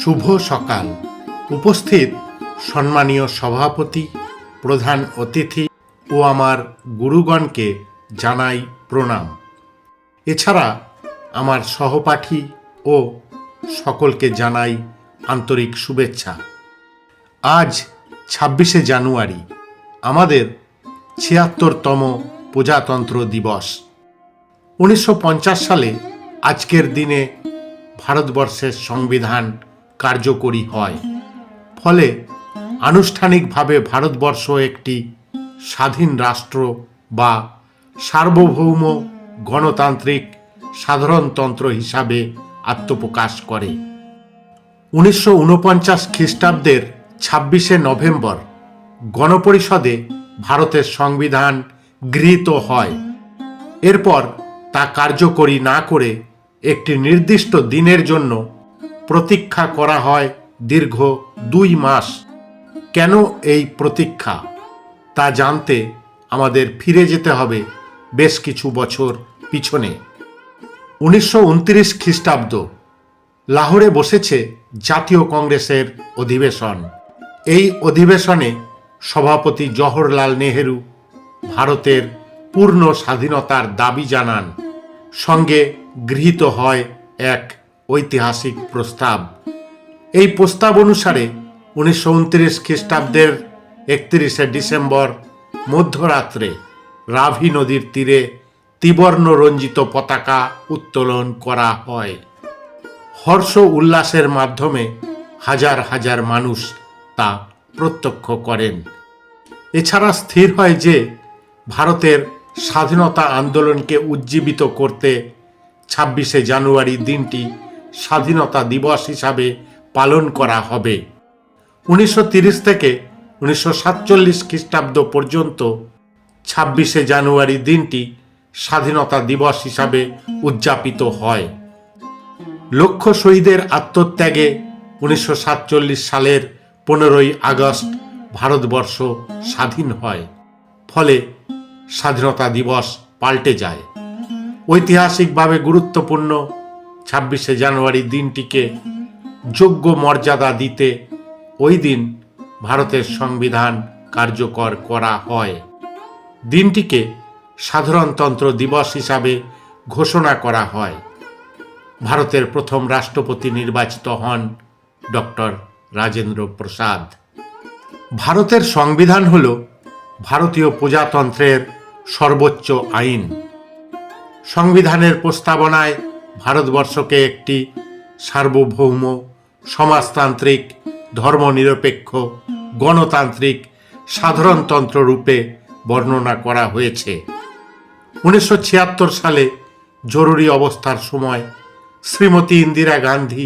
শুভ সকাল। উপস্থিত সম্মানীয় সভাপতি, প্রধান অতিথি ও আমার গুরুগণকে জানাই প্রণাম। এছাড়া আমার সহপাঠী ও সকলকে জানাই আন্তরিক শুভেচ্ছা। আজ ছাব্বিশে জানুয়ারি, আমাদের ছিয়াত্তরতম প্রজাতন্ত্র দিবস। উনিশশো পঞ্চাশ সালে আজকের দিনে ভারতবর্ষের সংবিধান কার্যকরী হয়। ফলে আনুষ্ঠানিকভাবে ভারতবর্ষ একটি স্বাধীন রাষ্ট্র বা সার্বভৌম গণতান্ত্রিক সাধারণতন্ত্র হিসাবে আত্মপ্রকাশ করে। উনিশশো উনপঞ্চাশ খ্রিস্টাব্দের ছাব্বিশে নভেম্বর গণপরিষদে ভারতের সংবিধান গৃহীত হয়। এরপর তা কার্যকরী না করে একটি নির্দিষ্ট দিনের জন্য প্রতীক্ষা করা হয় দীর্ঘ দুই মাস। কেন এই প্রতীক্ষা? তা জানতে আমাদের ফিরে যেতে হবে বেশ কিছু বছর পিছনে। উনিশশো উনত্রিশ খ্রিস্টাব্দ, লাহোরে বসেছে জাতীয় কংগ্রেসের অধিবেশন। এই অধিবেশনে সভাপতি জওহরলাল নেহেরু ভারতের পূর্ণ স্বাধীনতার দাবি জানান। সঙ্গে গৃহীত হয় এক ঐতিহাসিক প্রস্তাব। এই প্রস্তাব অনুসারে উনিশশো উনত্রিশ খ্রিস্টাব্দের একত্রিশে ডিসেম্বর মধ্যরাত্রে রাভি নদীর তীরে ত্রিবর্ণ রঞ্জিত পতাকা উত্তোলন করা হয়। হর্ষ উল্লাসের মাধ্যমে হাজার হাজার মানুষ তা প্রত্যক্ষ করেন। এছাড়া স্থির হয় যে ভারতের স্বাধীনতা আন্দোলনকে উজ্জীবিত করতে ছাব্বিশে জানুয়ারি দিনটি স্বাধীনতা দিবস হিসাবে পালন করা হবে। উনিশশো থেকে উনিশশো সাতচল্লিশ খ্রিস্টাব্দ পর্যন্ত ছাব্বিশে জানুয়ারি দিনটি স্বাধীনতা দিবস হিসাবে উদযাপিত হয়। লক্ষ শহীদের আত্মত্যাগে উনিশশো সাতচল্লিশ সালের পনেরোই আগস্ট ভারতবর্ষ স্বাধীন হয়। ফলে স্বাধীনতা দিবস পাল্টে যায়। ঐতিহাসিকভাবে গুরুত্বপূর্ণ ছাব্বিশে জানুয়ারি দিনটিকে যোগ্য মর্যাদা দিতে ওই দিন ভারতের সংবিধান কার্যকর করা হয়। দিনটিকে সাধারণতন্ত্র দিবস হিসাবে ঘোষণা করা হয়। ভারতের প্রথম রাষ্ট্রপতি নির্বাচিত হন ডক্টর রাজেন্দ্র প্রসাদ। ভারতের সংবিধান হল ভারতীয় প্রজাতন্ত্রের সর্বোচ্চ আইন। সংবিধানের প্রস্তাবনায় ভারতবর্ষকে একটি সার্বভৌম, সমাজতান্ত্রিক, ধর্মনিরপেক্ষ, গণতান্ত্রিক, সাধারণতন্ত্র রূপে বর্ণনা করা হয়েছে। উনিশশো ছিয়াত্তর সালে জরুরি অবস্থার সময় শ্রীমতী ইন্দিরা গান্ধী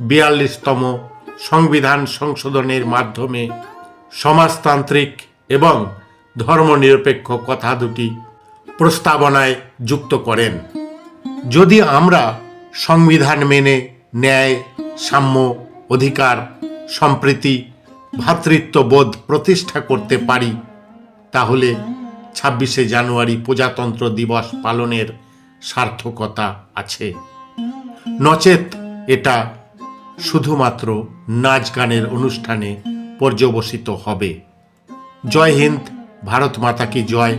বিয়াল্লিশতম সংবিধান সংশোধনের মাধ্যমে সমাজতান্ত্রিক এবং ধর্মনিরপেক্ষ কথা দুটি প্রস্তাবনায় যুক্ত করেন। যদি আমরা সংবিধান মেনে ন্যায়, সাম্য, অধিকার, সম্প্রীতি, ভ্রাতৃত্ববোধ প্রতিষ্ঠা করতে পারি, তাহলে ছাব্বিশে জানুয়ারি প্রজাতন্ত্র দিবস পালনের সার্থকতা আছে। নচেত এটা শুধুমাত্র নাচ গানের অনুষ্ঠানে পর্যবসিত হবে। জয় হিন্দ, ভারত মাতা কি জয়?